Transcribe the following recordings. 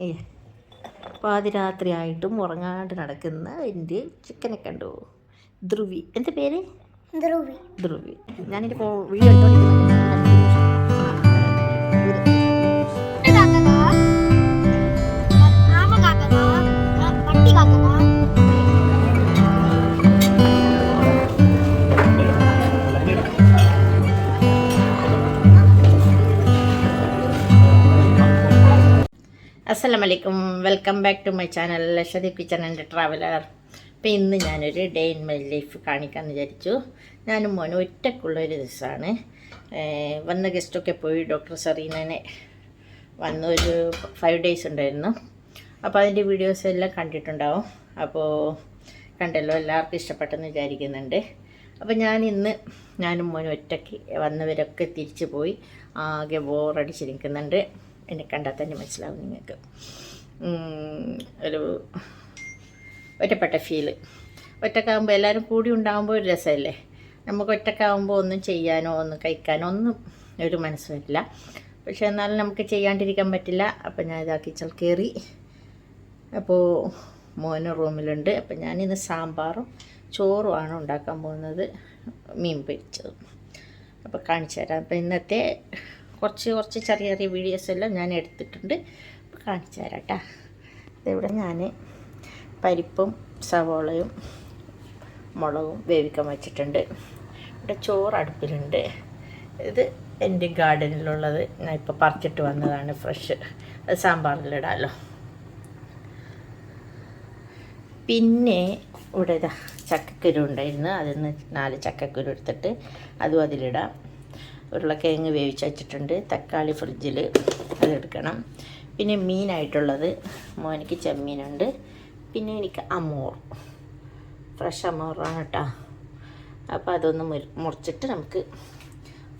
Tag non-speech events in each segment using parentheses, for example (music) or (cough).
ഏ പാതിരാത്രിയായിട്ടും ഉറങ്ങാണ്ട് നടക്കുന്ന എന്റെ ചിക്കനെ കണ്ടു. ധ്രുവി. എന്റെ പേര്? ധ്രുവി. ധ്രുവി. ഞാനിപ്പോൾ വീഡിയോ എടുത്തോണ്ടിരിക്കുന്നത് അസ്സലാം വലൈക്കും welcome back to my channel Lakshadweep kitchen and traveller അപ്പോൾ ഇന്ന് ഞാനൊരു ഡേ ഇൻ മൈ ലൈഫ് കാണിക്കാമെന്ന് വിചാരിച്ചു. ഞാനും മോനും ഒറ്റക്കുള്ളൊരു ദിവസമാണ്. വന്ന ഗസ്റ്റൊക്കെ പോയി ഡോക്ടർ സെറീനനെ വന്നൊരു ഒരു ഫൈവ് ഡേയ്സ് ഉണ്ടായിരുന്നു. അപ്പോൾ അതിന്റെ വീഡിയോസ് എല്ലാം കണ്ടിട്ടുണ്ടാവും. അപ്പോൾ കണ്ടല്ലോ എല്ലാവർക്കും ഇഷ്ടപ്പെട്ടെന്ന് വിചാരിക്കുന്നുണ്ട്. അപ്പോൾ ഞാൻ ഇന്ന് ഞാനും മോനും ഒറ്റയ്ക്ക് വന്നവരൊക്കെ തിരിച്ചു പോയി. ആകെ ബോറടിച്ചിരിക്കുന്നുണ്ട് എന്നെ കണ്ടാൽ തന്നെ മനസ്സിലാവും നിങ്ങൾക്ക്. ഒരു ഒറ്റപ്പെട്ട ഫീൽ ഒറ്റക്കാകുമ്പോൾ എല്ലാവരും കൂടി ഉണ്ടാകുമ്പോൾ ഒരു രസമല്ലേ? നമുക്ക് ഒറ്റക്കാകുമ്പോൾ ഒന്നും ചെയ്യാനോ ഒന്നും കഴിക്കാനോ ഒന്നും ഒരു മനസ്സ് വരില്ല പക്ഷെ എന്നാലും നമുക്ക് ചെയ്യാണ്ടിരിക്കാൻ പറ്റില്ല. അപ്പം ഞാൻ ഇതാ കിച്ചൽ കയറി അപ്പോൾ മോന് റൂമിലുണ്ട്. അപ്പം ഞാനിന്ന് സാമ്പാറും ചോറുമാണ് ഉണ്ടാക്കാൻ പോകുന്നത്. മീൻ പൊരിച്ചതും. അപ്പോൾ കാണിച്ചു തരാം. അപ്പം ഇന്നത്തെ കുറച്ച് കുറച്ച് ചെറിയ ചെറിയ വീഡിയോസ് എല്ലാം ഞാൻ എടുത്തിട്ടുണ്ട്. കാണിച്ചു തരാം കേട്ടോ ഇതിവിടെ ഞാൻ പരിപ്പും സവോളയും മുളകും വേവിക്കാൻ വെച്ചിട്ടുണ്ട്. ഇവിടെ ചോറ് അടുപ്പിലുണ്ട്. ഇത് എന്റെ ഗാർഡനിലുള്ളത് ഞാൻ ഇപ്പോൾ പറിച്ചിട്ട് വന്നതാണ് ഫ്രഷ്. അത് സാമ്പാറിലിടാമല്ലോ പിന്നെ ഇവിടെ ഇതാ ചക്കക്കുരു ഉണ്ടായിരുന്നു. അതിൽ നിന്ന് നാല് ചക്കക്കുരു എടുത്തിട്ട് അതും അതിലിടാം. ഉരുളക്കിഴങ്ങ് വേവിച്ച് വെച്ചിട്ടുണ്ട്. തക്കാളി ഫ്രിഡ്ജിൽ അതെടുക്കണം പിന്നെ മീനായിട്ടുള്ളത് മോനിക്ക് ചെമ്മീനുണ്ട്. പിന്നെ എനിക്ക് അമോർ. ഫ്രഷ് അമോറാണ് കേട്ടോ. അപ്പോൾ അതൊന്ന് മുറി- മുറിച്ചിട്ട് നമുക്ക്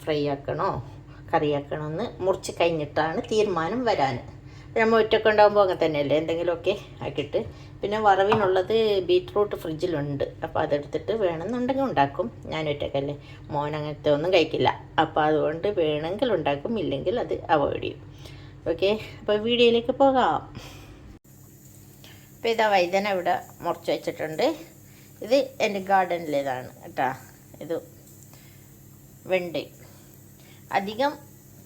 ഫ്രൈ ആക്കണോ കറിയാക്കണമെന്ന് മുറിച്ച് കഴിഞ്ഞിട്ടാണ് തീരുമാനം വരാൻ. നമ്മൾ ഒറ്റയ്ക്ക് ഉണ്ടാകുമ്പോൾ അങ്ങനെ തന്നെയല്ലേ? എന്തെങ്കിലുമൊക്കെ ആക്കിയിട്ട്. പിന്നെ വറവിനുള്ളത് ബീറ്റ്റൂട്ട് ഫ്രിഡ്ജിലുണ്ട്. അപ്പോൾ അതെടുത്തിട്ട് വേണമെന്നുണ്ടെങ്കിൽ ഉണ്ടാക്കും. ഞാൻ ഒറ്റക്കല്ലേ. മോൻ അങ്ങനത്തെ ഒന്നും കഴിക്കില്ല. അപ്പോൾ അതുകൊണ്ട് വേണമെങ്കിൽ ഉണ്ടാക്കും. ഇല്ലെങ്കിൽ അത് അവോയ്ഡ് ചെയ്യും. ഓക്കെ? അപ്പോൾ വീഡിയോയിലേക്ക് പോകാം. അപ്പോൾ ഇതാ വൈദ്യന ഇവിടെ മുറിച്ച് വെച്ചിട്ടുണ്ട്. ഇത് എന്റെ ഗാർഡനിലേതാണ് കേട്ടോ. ഇത് വെണ്ടയും. അധികം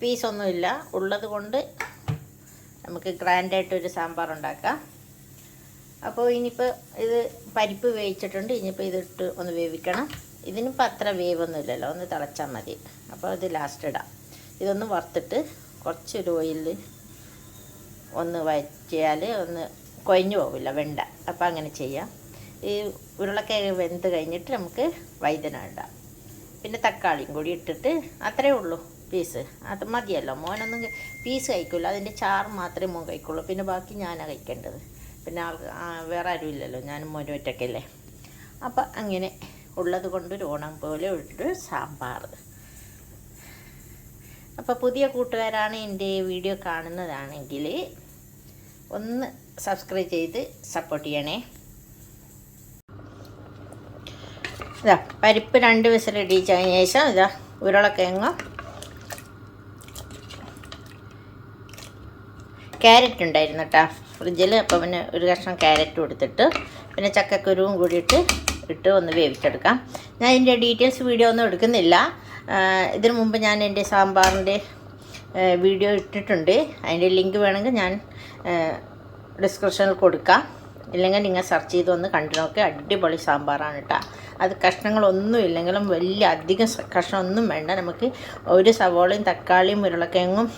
പീസൊന്നുമില്ല. ഉള്ളത് കൊണ്ട് നമുക്ക് ഗ്രാൻഡായിട്ടൊരു സാമ്പാർ ഉണ്ടാക്കാം. അപ്പോൾ ഇനിയിപ്പോൾ ഇത് പരിപ്പ് വേവിച്ചിട്ടുണ്ട്. ഇനിയിപ്പോൾ ഇതിട്ട് ഒന്ന് വേവിക്കണം. ഇതിനിപ്പോൾ അത്ര വേവൊന്നുമില്ലല്ലോ. ഒന്ന് തിളച്ചാൽ മതി. അപ്പോൾ ഇത് ലാസ്റ്റ് ഇടാം. ഇതൊന്ന് വറുത്തിട്ട് കുറച്ചൊരു ഓയിലിൽ ഒന്ന് വറ്റിയാൽ ഒന്ന് കൊഴിഞ്ഞു പോവില്ല വെണ്ട. അപ്പോൾ അങ്ങനെ ചെയ്യാം. ഈ ഉരുളക്കിഴങ്ങ് വെന്ത് കഴിഞ്ഞിട്ട് നമുക്ക് വൈദ്യന ഇടാം. പിന്നെ തക്കാളിയും കൂടി ഇട്ടിട്ട് അത്രയേ ഉള്ളൂ. പീസ്. അത് മതിയല്ലോ. മോനൊന്നും പീസ് കഴിക്കില്ല അതിന്റെ ചാറ് മാത്രമേ മോൻ കഴിക്കുള്ളൂ. പിന്നെ ബാക്കി ഞാനാണ് കഴിക്കേണ്ടത്. പിന്നെ ആൾക്ക് വേറെ ആരും ഇല്ലല്ലോ. ഞാനും മോനും ഒറ്റയ്ക്കല്ലേ അപ്പം അങ്ങനെ ഉള്ളത് കൊണ്ട് ഓണം പോലെ ഒരു സാമ്പാർ. അപ്പോൾ പുതിയ കൂട്ടുകാരാണ് എന്റെ വീഡിയോ കാണുന്നതാണെങ്കിൽ ഒന്ന് സബ്സ്ക്രൈബ് ചെയ്ത് സപ്പോർട്ട് ചെയ്യണേ. ഇതാ പരിപ്പ് രണ്ട് വിസിൽ ഇടിച്ചതിന് ശേഷം ഇതാ ഉരുളക്കിഴങ്ങ് ക്യാരറ്റ് ഉണ്ടായിരുന്നു കേട്ടോ ഫ്രിഡ്ജിൽ അപ്പോൾ പിന്നെ ഒരു കഷ്ണം ക്യാരറ്റ് കൊടുത്തിട്ട് പിന്നെ ചക്കക്കുരുവും കൂടിയിട്ട് ഇട്ട് ഒന്ന് വേവിച്ചെടുക്കാം. ഞാൻ ഇതിന്റെ ഡീറ്റെയിൽസ് വീഡിയോ ഒന്നും എടുക്കുന്നില്ല. ഇതിനു മുമ്പ് ഞാൻ എന്റെ സാമ്പാറിന്റെ വീഡിയോ ഇട്ടിട്ടുണ്ട്. അതിന്റെ ലിങ്ക് വേണമെങ്കിൽ ഞാൻ ഡിസ്ക്രിപ്ഷനിൽ കൊടുക്കാം. ഇല്ലെങ്കിൽ നിങ്ങൾ സെർച്ച് ചെയ്ത് ഒന്ന് കണ്ടു നോക്കി. അടിപൊളി സാമ്പാറാണ് കേട്ടോ അത് കഷ്ണങ്ങളൊന്നും ഇല്ലെങ്കിലും വലിയ അധികം കഷ്ണമൊന്നും വേണ്ട. നമുക്ക് ഒരു സവോളയും തക്കാളിയും ഉരുളക്കിഴങ്ങും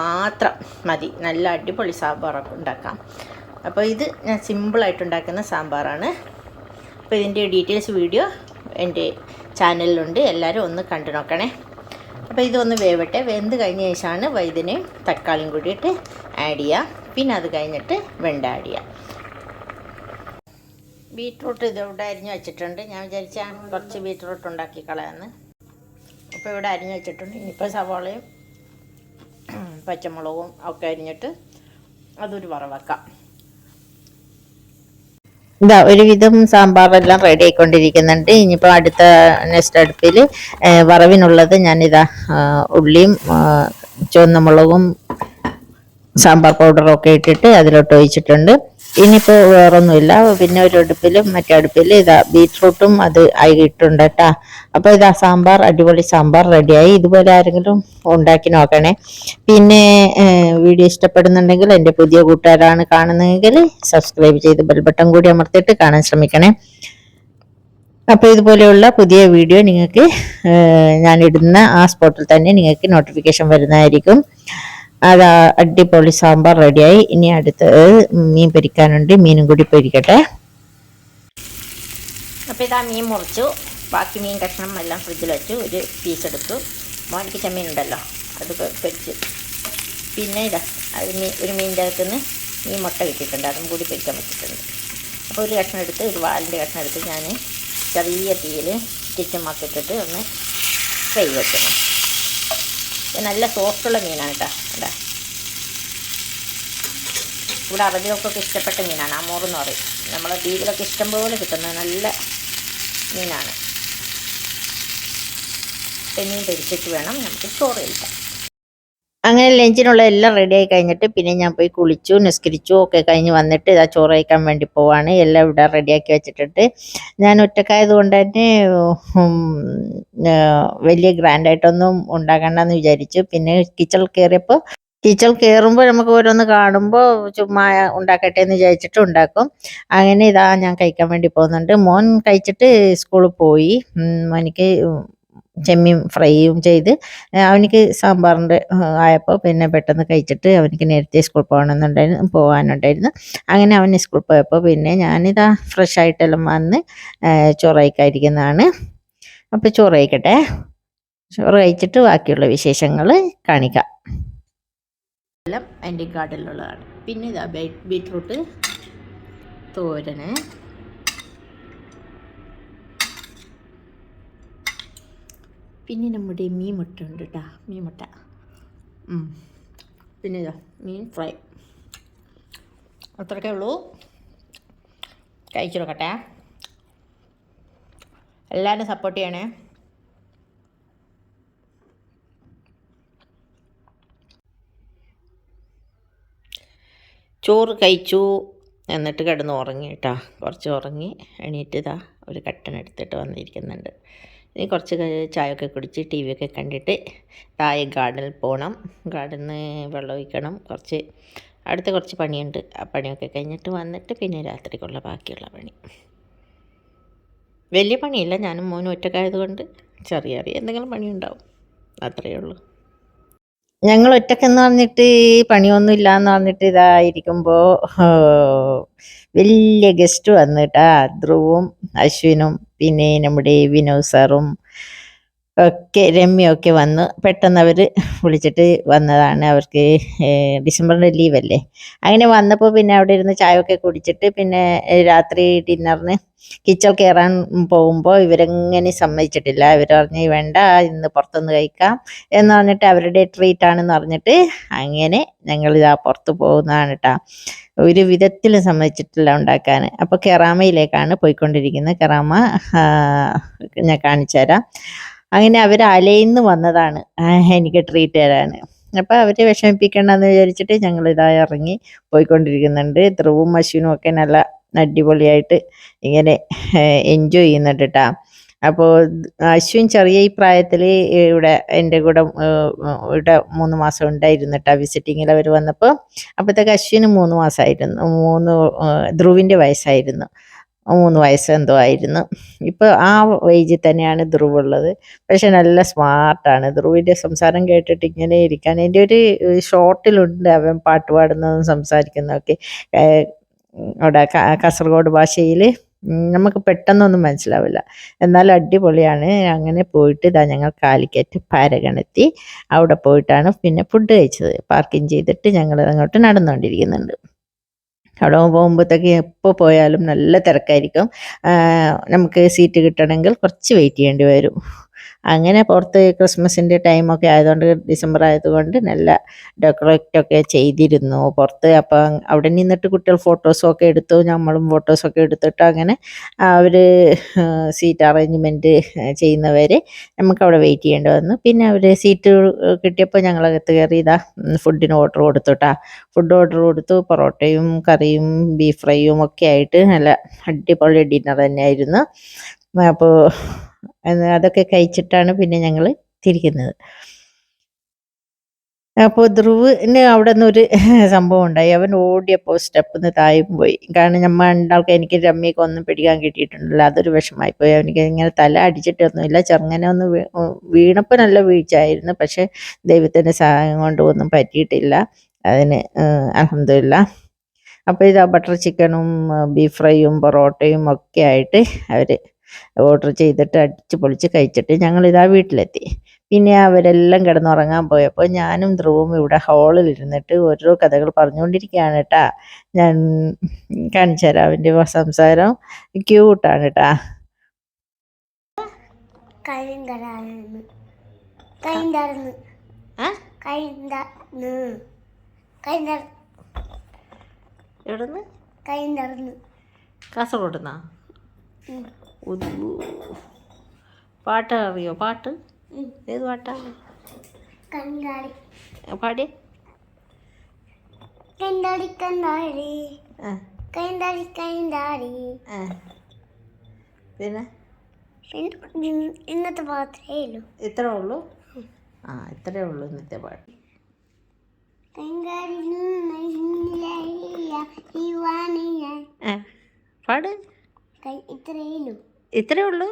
മാത്രം മതി. നല്ല അടിപൊളി സാമ്പാറൊക്കെ ഉണ്ടാക്കാം. അപ്പോൾ ഇത് ഞാൻ സിമ്പിളായിട്ട് ഉണ്ടാക്കുന്ന സാമ്പാറാണ്. അപ്പോൾ ഇതിന്റെ ഡീറ്റെയിൽസ് വീഡിയോ എന്റെ ചാനലിലുണ്ട്. എല്ലാവരും ഒന്ന് കണ്ടു നോക്കണേ. അപ്പോൾ ഇതൊന്ന് വേവട്ടെ. വെന്ത് കഴിഞ്ഞ ശേഷമാണ് വൈദ്യനെയും തക്കാളിയും കൂടിയിട്ട് ആഡ് ചെയ്യുക പിന്നെ അത് കഴിഞ്ഞിട്ട് വെണ്ട ആഡ് ചെയ്യുക ബീട്രൂട്ട് ഇതിവിടെ അരിഞ്ഞ് വെച്ചിട്ടുണ്ട്. ഞാൻ വിചാരിച്ച കുറച്ച് ബീട്രൂട്ട് ഉണ്ടാക്കി കളയാന്ന്. അപ്പോൾ ഇവിടെ അരിഞ്ഞ് വെച്ചിട്ടുണ്ട്. ഇനിയിപ്പോൾ സവാളയും പച്ചമുളകും ഒക്കെ അരിഞ്ഞിട്ട് അതൊരു വറവാക്കാം ഇതാ ഒരുവിധം സാമ്പാറെല്ലാം റെഡി ആയിക്കൊണ്ടിരിക്കുന്നുണ്ട്. ഇനിയിപ്പോൾ അടുത്ത നെക്സ്റ്റ് അടുപ്പിൽ വറവിനുള്ളത് ഞാനിതാ ഉള്ളിയും ചുവന്ന മുളകും സാമ്പാർ പൗഡറൊക്കെ ഇട്ടിട്ട് അതിലോട്ട് ഒഴിച്ചിട്ടുണ്ട്. ഇനിയിപ്പോൾ വേറൊന്നുമില്ല. പിന്നെ ഒരു അടുപ്പിൽ മറ്റേ അടുപ്പിൽ ഇതാ ബീറ്റ്റൂട്ടും അത് ആയിട്ടുണ്ട് കേട്ടാ. അപ്പോൾ ഇതാ സാമ്പാർ അടിപൊളി സാമ്പാർ റെഡിയായി. ഇതുപോലെ ആരെങ്കിലും ഉണ്ടാക്കി നോക്കണേ. പിന്നെ വീഡിയോ ഇഷ്ടപ്പെടുന്നുണ്ടെങ്കിൽ എന്റെ പുതിയ കൂട്ടുകാരാണ് കാണുന്നതെങ്കിൽ സബ്സ്ക്രൈബ് ചെയ്ത് ബെൽ ബട്ടൺ കൂടി അമർത്തിയിട്ട് കാണാൻ ശ്രമിക്കണേ. അപ്പോൾ ഇതുപോലെയുള്ള പുതിയ വീഡിയോ നിങ്ങൾക്ക് ഞാനിടുന്ന ആ സ്പോട്ടിൽ തന്നെ നിങ്ങൾക്ക് നോട്ടിഫിക്കേഷൻ വരുന്നതായിരിക്കും. അത് അടിപൊളി സാമ്പാർ റെഡിയായി. ഇനി അടുത്ത് മീൻ പൊരിക്കാനുണ്ട്. മീനും കൂടി പൊരിക്കട്ടെ. അപ്പോൾ ഇതാ മീൻ മുറിച്ചു. ബാക്കി മീൻ കഷ്ണം എല്ലാം ഫ്രിഡ്ജിൽ വെച്ചു. ഒരു പീസ് എടുത്തു. മോനിക്ക് ചെമ്മീൻ ഉണ്ടല്ലോ. അത് പൊരിച്ചു. പിന്നെ ഇതാ അത് മീൻ ഒരു മീനിന്റെ അകത്തുനിന്ന് മീൻ മുട്ട കിട്ടിയിട്ടുണ്ട്. അതും കൂടി പൊരിക്കാൻ വെച്ചിട്ടുണ്ട്. അപ്പോൾ ഒരു കഷ്ണം എടുത്ത് ഒരു വാലിന്റെ കഷ്ണം എടുത്ത് ഞാൻ ചെറിയ തീയിൽ ചിറ്റമാക്കിട്ടിട്ട് ഒന്ന് ഫ്രൈ വെക്കണം. നല്ല സോഫ്റ്റുള്ള മീനാണ് കേട്ടോ അതാ ഇവിടെ അറബികൾക്കൊക്കെ ഇഷ്ടപ്പെട്ട മീനാണ്. അമൂറെന്ന് പറയും. നമ്മളെ ദ്വീപിലൊക്കെ ഇഷ്ടംപോലെ കിട്ടുന്ന നല്ല മീനാണ്. തെന്നിയും പൊരിച്ചിട്ട് വേണം നമുക്ക് ചോറ് കഴിക്കാം. അങ്ങനെ ലഞ്ചിനുള്ള എല്ലാം റെഡി ആയി കഴിഞ്ഞിട്ട് പിന്നെ ഞാൻ പോയി കുളിച്ചു നിസ്കരിച്ചു ഒക്കെ കഴിഞ്ഞ് വന്നിട്ട് ഇതാ ചോറ് കഴിക്കാൻ വേണ്ടി പോവാണ്. എല്ലാം ഇവിടെ റെഡിയാക്കി വെച്ചിട്ടുണ്ട്. ഞാൻ ഒറ്റക്കായത് കൊണ്ട് തന്നെ വലിയ ഗ്രാൻഡ് വലിയ ഗ്രാൻഡായിട്ടൊന്നും ഉണ്ടാക്കണ്ടെന്ന് വിചാരിച്ചു. പിന്നെ കിച്ചണിൽ കയറിയപ്പോൾ കിച്ചണിൽ കയറുമ്പോൾ നമുക്ക് ഓരോന്ന് കാണുമ്പോൾ ചുമ്മാ ഉണ്ടാക്കട്ടെ എന്ന് വിചാരിച്ചിട്ട് ഉണ്ടാക്കും. അങ്ങനെ ഇതാ ഞാൻ കഴിക്കാൻ വേണ്ടി പോകുന്നുണ്ട്. മോൻ കഴിച്ചിട്ട് സ്കൂളിൽ പോയി. മോനിക്ക് ചെമ്മീൻ ഫ്രൈയും ചെയ്ത് അവനിക്ക് സാമ്പാറിന്റെ ആയപ്പോൾ പിന്നെ പെട്ടെന്ന് കഴിച്ചിട്ട് അവനിക്ക് നേരത്തെ സ്കൂൾ പോകണമെന്നുണ്ടായിരുന്നു പോകാനുണ്ടായിരുന്നു. അങ്ങനെ അവൻ സ്കൂൾ പോയപ്പോൾ പിന്നെ ഞാനിതാ ഫ്രഷ് ആയിട്ടെല്ലാം വന്ന് ആ, ചോറ് കഴിക്കാതിരിക്കുന്നതാണ് അപ്പോൾ ചോറ് ചോറ് കഴിച്ചിട്ട് ബാക്കിയുള്ള വിശേഷങ്ങൾ കാണിക്കാം. എല്ലാം എന്റെ ഗാർഡനിലുള്ളതാണ് പിന്നെ ഇതാ ബീറ്റ്റൂട്ട് തോരന്. പിന്നെ നമ്മുടെ മീൻ മുട്ട ഉണ്ട് കേട്ടോ മീൻ മുട്ട. പിന്നെ ഇതാ മീൻ ഫ്രൈ. അത്രയൊക്കെ ഉള്ളൂ. കഴിച്ചു നോക്കട്ടെ. എല്ലാവരും സപ്പോർട്ട് ചെയ്യണേ. ചോറ് കഴിച്ചു എന്നിട്ട് കിടന്ന് ഉറങ്ങി കേട്ടോ കുറച്ച് ഉറങ്ങി എണീറ്റ് ഇതാ ഒരു കട്ടൻ എടുത്തിട്ട് വന്നിരിക്കുന്നുണ്ട്. കുറച്ച് ചായ ചായയൊക്കെ കുടിച്ച് ടി വി ഒക്കെ കണ്ടിട്ട് താഴെ ഗാർഡനിൽ പോകണം ഗാർഡനിൽ വെള്ളം ഒഴിക്കണം. കുറച്ച് അടുത്ത കുറച്ച് പണിയുണ്ട്. ആ പണിയൊക്കെ കഴിഞ്ഞിട്ട് വന്നിട്ട് പിന്നെ രാത്രിക്കുള്ള ബാക്കിയുള്ള പണി. വലിയ പണിയില്ല. ഞാനും മോനും ഒറ്റക്കായതുകൊണ്ട് ചെറിയ ചെറിയ എന്തെങ്കിലും പണിയുണ്ടാവും. അത്രയേ ഉള്ളൂ. ഞങ്ങൾ ഒറ്റക്കെന്ന് പറഞ്ഞിട്ട് പണിയൊന്നും ഇല്ല എന്ന് പറഞ്ഞിട്ട് ഇതായിരിക്കുമ്പോൾ വലിയ ഗസ്റ്റ് വന്നിട്ടാ ധ്രുവും അശ്വിനും പിന്നെ നമ്മുടെ വിനോദ് സാറും ഒക്കെ രമ്യൊക്കെ വന്ന് പെട്ടെന്ന് അവർ വിളിച്ചിട്ട് വന്നതാണ് അവർക്ക് ഡിസംബറിന്റെ ലീവല്ലേ. അങ്ങനെ വന്നപ്പോൾ പിന്നെ അവിടെ ഇരുന്ന് ചായയൊക്കെ കുടിച്ചിട്ട് പിന്നെ രാത്രി ഡിന്നറിന് കിച്ചൺ കയറാൻ പോകുമ്പോൾ ഇവരെങ്ങനെ സമ്മതിച്ചിട്ടില്ല. ഇവർ പറഞ്ഞ് വേണ്ട ഇന്ന് പുറത്തുനിന്ന് കഴിക്കാം എന്ന് പറഞ്ഞിട്ട് അവരുടെ ട്രീറ്റ് ആണെന്ന് പറഞ്ഞിട്ട് അങ്ങനെ ഞങ്ങൾ ഇതാ പുറത്ത് പോകുന്നതാണ് കേട്ടോ ഒരു വിധത്തിലും സമ്മതിച്ചിട്ടില്ല ഉണ്ടാക്കാൻ. അപ്പോൾ കെറാമയിലേക്കാണ് പോയിക്കൊണ്ടിരിക്കുന്നത്. കെറാമ ഞാൻ കാണിച്ചു തരാം അങ്ങനെ അവർ അലയിന്ന് വന്നതാണ്. എനിക്ക് ട്രീറ്റ് തരാൻ അപ്പോൾ അവരെ വിഷമിപ്പിക്കണ്ടെന്ന് വിചാരിച്ചിട്ട് ഞങ്ങൾ ഇതായി ഇറങ്ങി പോയിക്കൊണ്ടിരിക്കുന്നുണ്ട്. ധ്രുവും മഷീനും ഒക്കെ നല്ല അടിപൊളിയായിട്ട് ഇങ്ങനെ എൻജോയ് ചെയ്യുന്നുണ്ട് കേട്ടോ അപ്പോൾ അശ്വിൻ ചെറിയ ഈ പ്രായത്തിൽ ഇവിടെ എന്റെ കൂടെ ഇവിടെ മൂന്ന് മാസം ഉണ്ടായിരുന്നു കേട്ടോ വിസിറ്റിങ്ങിൽ അവർ വന്നപ്പോൾ. അപ്പോഴത്തേക്ക് അശ്വിന് മൂന്ന് മാസമായിരുന്നു മൂന്ന് ധ്രുവിന്റെ വയസ്സായിരുന്നു. മൂന്ന് വയസ്സ് എന്തോ ആയിരുന്നു. ഇപ്പോൾ ആ ഏജിൽ തന്നെയാണ് ധ്രുവ് ഉള്ളത്. പക്ഷെ നല്ല സ്മാർട്ടാണ് ധ്രുവിന്റെ സംസാരം കേട്ടിട്ട് ഇങ്ങനെ ഇരിക്കാൻ. എന്റെ ഒരു ഷോർട്ടിലുണ്ട് അവൻ പാട്ട് പാടുന്നതും സംസാരിക്കുന്നതൊക്കെ അവിടെ കാസർഗോഡ് ഭാഷയിൽ നമുക്ക് പെട്ടെന്നൊന്നും മനസ്സിലാവില്ല. എന്നാൽ അടിപൊളിയാണ്. അങ്ങനെ പോയിട്ട് ഇതാ ഞങ്ങൾ കാലിക്കറ്റ് പാരഗണെത്തി. അവിടെ പോയിട്ടാണ് പിന്നെ ഫുഡ് കഴിച്ചത്. പാർക്കിംഗ് ചെയ്തിട്ട് ഞങ്ങൾ അങ്ങോട്ട് നടന്നുകൊണ്ടിരിക്കുന്നുണ്ട്. അവിടെ പോകുമ്പോഴത്തേക്ക് എപ്പോൾ പോയാലും നല്ല തിരക്കായിരിക്കും. നമുക്ക് സീറ്റ് കിട്ടണമെങ്കിൽ കുറച്ച് വെയിറ്റ് ചെയ്യേണ്ടി വരും. അങ്ങനെ പുറത്ത് ക്രിസ്മസിന്റെ ടൈമൊക്കെ ആയതുകൊണ്ട് ഡിസംബർ ആയതുകൊണ്ട് നല്ല ഡെക്കറേറ്റൊക്കെ ചെയ്തിരുന്നു. പുറത്ത് അപ്പം അവിടെ നിന്നിട്ട് കുട്ടികൾ ഫോട്ടോസും ഒക്കെ എടുത്തു. നമ്മളും ഫോട്ടോസൊക്കെ എടുത്തിട്ട് അങ്ങനെ അവർ സീറ്റ് അറേഞ്ച്മെന്റ് ചെയ്യുന്നവർ നമുക്ക് അവിടെ വെയിറ്റ് ചെയ്യേണ്ടി വന്നു. പിന്നെ അവർ സീറ്റ് കിട്ടിയപ്പോൾ ഞങ്ങളകത്ത് കയറി ഇതാ ഫുഡിന് ഓർഡർ കൊടുത്തുട്ടാ. ഫുഡ് ഓർഡർ കൊടുത്തു. പൊറോട്ടയും കറിയും ബീഫ് ഫ്രൈയും ഒക്കെ ആയിട്ട് നല്ല അടിപൊളി ഡിന്നർ തന്നെയായിരുന്നു. അപ്പോൾ അതൊക്കെ കഴിച്ചിട്ടാണ് പിന്നെ ഞങ്ങൾ തിരിക്കുന്നത്. അപ്പോൾ ധ്രുവിന് അവിടെ നിന്നൊരു (laughs) സംഭവം ഉണ്ടായി. അവൻ ഓടിയപ്പോൾ സ്റ്റെപ്പിൽ നിന്ന് തായും പോയി. കാരണം നമ്മൾ രണ്ടാൾക്ക് എനിക്ക് രമ്യക്ക് ഒന്നും പിടിക്കാൻ കിട്ടിയിട്ടുണ്ടല്ലോ. അതൊരു വിഷമമായിപ്പോയി അവനിക്ക് ഇങ്ങനെ തല അടിച്ചിട്ടൊന്നുമില്ല. ചെറുങ്ങനെ ഒന്ന് വീണപ്പോൾ നല്ല വീഴ്ചയായിരുന്നു. പക്ഷേ ദൈവത്തിന്റെ സഹായം കൊണ്ട് ഒന്നും പറ്റിയിട്ടില്ല. അതിന് അലഹമില്ല അപ്പോൾ ഇതാ ബട്ടർ ചിക്കനും ബീഫ് ഫ്രൈയും പൊറോട്ടയും ഒക്കെ ആയിട്ട് അവർ ഓർഡർ ചെയ്തിട്ട് അടിച്ച് പൊളിച്ച് കഴിച്ചിട്ട് ഞങ്ങളിതാ വീട്ടിലെത്തി. പിന്നെ അവരെല്ലാം കിടന്നുറങ്ങാൻ പോയപ്പോൾ ഞാനും ധ്രുവും ഇവിടെ ഹാളിൽ ഇരുന്നിട്ട് ഓരോ കഥകൾ പറഞ്ഞുകൊണ്ടിരിക്കുകയാണ് കേട്ടാ ഞാൻ കാണിച്ചു തരാം അവന്റെ സംസാരം. ക്യൂട്ടാണ് കേട്ടാ കരിന്തന്ന് കാസർഗോഡ് നിന്നാ പാട്ട് അറിയോ? പാട്ട്? ഏത് പാട്ടാ? കണ്ടാടി പാടി. കണ്ടാടി കണ്ടാടി ആ. കൈണ്ടാടി കൈണ്ടാടി ആ. പിന്നെ? ഇന്നത്തെ മാത്രമേ ഉള്ളൂ. ഇത്രേ ഉള്ളൂ? ആ ഇത്രേ ഉള്ളൂ ഇന്നത്തെ പാട്ട്. പാട്. കൈ ഇത്രയേ ഉള്ളൂ. ഇത്രേ ഉള്ളൂ?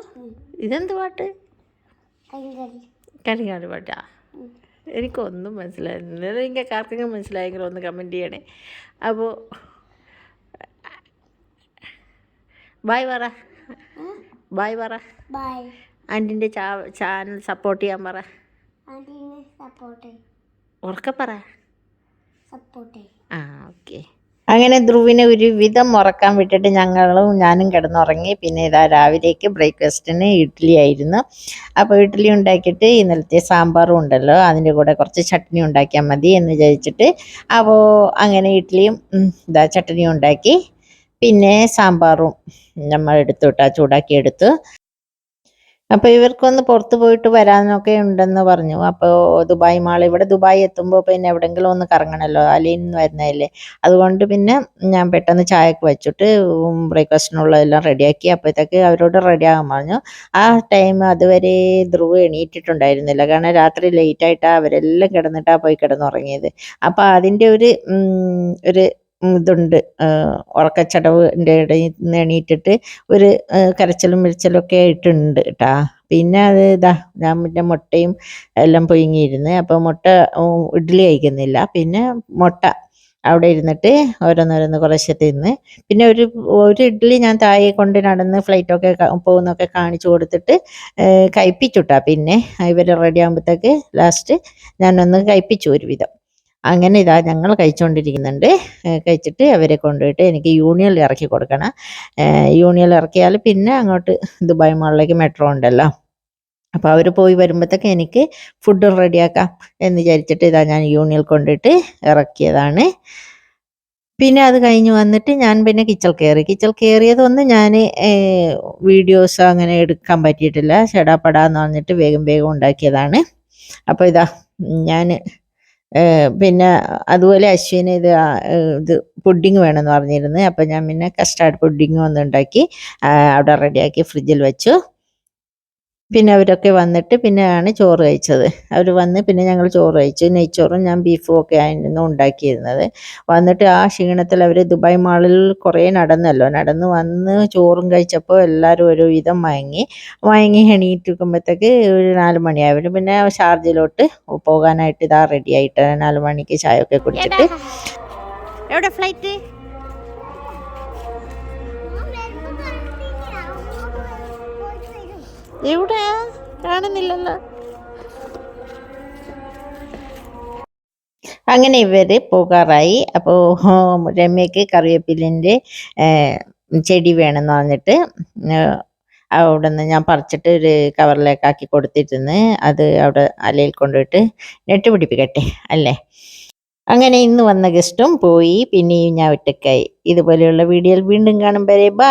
ഇതെന്ത് പാട്ട്? കരിങ്ങാട് പാട്ടാ? എനിക്കൊന്നും മനസ്സിലായിരുന്നില്ല നിങ്ങൾക്ക് ആർക്കെങ്കിലും മനസ്സിലായെങ്കിലും ഒന്ന് കമന്റ് ചെയ്യണേ. അപ്പോൾ ബായ് പറ. ബായ് പറ. ആന്റിന്റെ ചാ ചാനൽ സപ്പോർട്ട് ചെയ്യാൻ പറ. സപ്പോർട്ട് ഉറക്കെ പറ. സപ്പോർട്ട് ആ ഓക്കെ അങ്ങനെ ധ്രുവിനെ ഒരുവിധം ഉറക്കാൻ വിട്ടിട്ട് ഞങ്ങളും ഞാനും കിടന്നുറങ്ങി. പിന്നെ ഇതാ രാവിലേക്ക് ബ്രേക്ക്ഫാസ്റ്റിന് ഇഡ്ഡലി ആയിരുന്നു അപ്പോൾ ഇഡ്ഡലി ഉണ്ടാക്കിയിട്ട് ഇന്നലത്തെ സാമ്പാറും ഉണ്ടല്ലോ അതിന്റെ കൂടെ കുറച്ച് ചട്നി ഉണ്ടാക്കിയാൽ മതി എന്ന് വിചാരിച്ചിട്ട് അപ്പോൾ അങ്ങനെ ഇഡ്ഡലിയും ഇതാ ചട്നിയും ഉണ്ടാക്കി. പിന്നെ സാമ്പാറും നമ്മൾ എടുത്തു വിട്ടാൽ ചൂടാക്കി എടുത്തു. അപ്പോൾ ഇവർക്കൊന്ന് പുറത്ത് പോയിട്ട് വരാനൊക്കെ ഉണ്ടെന്ന് പറഞ്ഞു. അപ്പോൾ ദുബായ് മാൾ ഇവിടെ ദുബായ് എത്തുമ്പോൾ പിന്നെ എവിടെങ്കിലും ഒന്ന് കറങ്ങണല്ലോ. അലയിൽ നിന്ന് വരുന്നതല്ലേ. അതുകൊണ്ട് പിന്നെ ഞാൻ പെട്ടെന്ന് ചായക്ക് വെച്ചിട്ട് ബ്രേക്ക്ഫാസ്റ്റിനുള്ളതെല്ലാം റെഡിയാക്കി അപ്പോഴത്തേക്ക് അവരോട് റെഡിയാകാൻ പറഞ്ഞു. ആ ടൈം അതുവരെ ധ്രുവ് എണീറ്റിട്ടുണ്ടായിരുന്നില്ല. കാരണം രാത്രി ലേറ്റായിട്ടാണ് അവരെല്ലാം കിടന്നിട്ടാണ് പോയി കിടന്നുറങ്ങിയത്. അപ്പോൾ അതിന്റെ ഒരു ഒരു ഇതുണ്ട്. ഉറക്കച്ചടവിന്റെ ഇടയിൽ നിന്ന് എണീറ്റിട്ട് ഒരു കരച്ചിലും വിളിച്ചലും ഒക്കെ ആയിട്ടുണ്ട് കേട്ടാ പിന്നെ അത് ഇതാ ഞാൻ പിന്നെ മുട്ടയും എല്ലാം പൊയിങ്ങിയിരുന്ന് അപ്പോൾ മുട്ട ഇഡ്ഡലി കഴിക്കുന്നില്ല. പിന്നെ മുട്ട അവിടെ ഇരുന്നിട്ട് ഓരോന്നോരോന്ന് കുറച്ച് തിന്ന്. പിന്നെ ഒരു ഒരു ഇഡ്ഡലി ഞാൻ താഴെ കൊണ്ട് നടന്ന് ഫ്ലൈറ്റൊക്കെ പോകുന്നൊക്കെ കാണിച്ചു കൊടുത്തിട്ട് കഴിപ്പിച്ചുട്ടാ പിന്നെ ഇവർ റെഡി ആകുമ്പോഴത്തേക്ക് ലാസ്റ്റ് ഞാനൊന്ന് കഴിപ്പിച്ചു ഒരുവിധം. അങ്ങനെ ഇതാ ഞങ്ങൾ കഴിച്ചുകൊണ്ടിരിക്കുന്നുണ്ട് കഴിച്ചിട്ട് അവരെ കൊണ്ടുപോയിട്ട് എനിക്ക് യൂണിയനിൽ ഇറക്കി കൊടുക്കണം. യൂണിയനിൽ ഇറക്കിയാൽ പിന്നെ അങ്ങോട്ട് ദുബായ് മാളിലേക്ക് മെട്രോ ഉണ്ടല്ലോ. അപ്പോൾ അവർ പോയി വരുമ്പോഴത്തേക്ക് എനിക്ക് ഫുഡ് റെഡിയാക്കാം എന്ന് വിചാരിച്ചിട്ട് ഇതാ ഞാൻ യൂണിയൽ കൊണ്ടിട്ട് ഇറക്കിയതാണ്. പിന്നെ അത് കഴിഞ്ഞ് വന്നിട്ട് ഞാൻ പിന്നെ കിച്ചൽ കയറി. കിച്ചൽ കയറിയതൊന്നും ഞാൻ വീഡിയോസ് അങ്ങനെ എടുക്കാൻ പറ്റിയിട്ടില്ല. ചെടാപ്പടാന്ന് പറഞ്ഞിട്ട് വേഗം വേഗം ഉണ്ടാക്കിയതാണ്. അപ്പോൾ ഇതാ ഞാൻ പിന്നെ അതുപോലെ അശ്വിന് ഇത് ഇത് പുഡിങ് വേണമെന്ന് പറഞ്ഞിരുന്നു. അപ്പം ഞാൻ പിന്നെ കസ്റ്റാർഡ് പുഡിങ് ഒന്ന് ഉണ്ടാക്കി അവിടെ റെഡിയാക്കി ഫ്രിഡ്ജിൽ വെച്ചു. പിന്നെ അവരൊക്കെ വന്നിട്ട് പിന്നെയാണ് ചോറ് കഴിച്ചത്. അവർ വന്ന് പിന്നെ ഞങ്ങൾ ചോറ് കഴിച്ചു. നെയ്ച്ചോറും ഞാൻ ബീഫും ഒക്കെ ആയിരുന്നു ഉണ്ടാക്കിയിരുന്നത്. വന്നിട്ട് ആ ക്ഷീണത്തിൽ അവർ ദുബായ് മാളിൽ കുറേ നടന്നല്ലോ. നടന്ന് വന്ന് ചോറും കഴിച്ചപ്പോൾ എല്ലാവരും ഒരു വിധം മയങ്ങി. മയങ്ങി എണീറ്റിരിക്കുമ്പോഴത്തേക്ക് ഒരു നാല് മണിയായി അവർ പിന്നെ ഷാർജയിലോട്ട് പോകാനായിട്ട് ഇതാ റെഡി ആയിട്ട് നാല് മണിക്ക് ചായ ഒക്കെ കുടിച്ചിട്ട്. എവിടെ ഫ്ലൈറ്റ് എവിടെ കാണുന്നില്ലല്ലോ. അങ്ങനെ ഇവർ പോകാറായി. അപ്പോൾ രമ്യക്ക് കറിവേപ്പിലിന്റെ ചെടി വേണമെന്ന് പറഞ്ഞിട്ട് അവിടെ നിന്ന് ഞാൻ പറിച്ചിട്ട് ഒരു കവറിലേക്ക് ആക്കി കൊടുത്തിരുന്ന് അത് അവിടെ അലയിൽ കൊണ്ടുപോയിട്ട് നെട്ട് പിടിപ്പിക്കട്ടെ അല്ലേ? അങ്ങനെ ഇന്ന് വന്ന ഗസ്റ്റും പോയി പിന്നെയും ഞാൻ ഒറ്റക്കായി ഇതുപോലെയുള്ള വീഡിയോയിൽ വീണ്ടും കാണും വരെ. ബാ!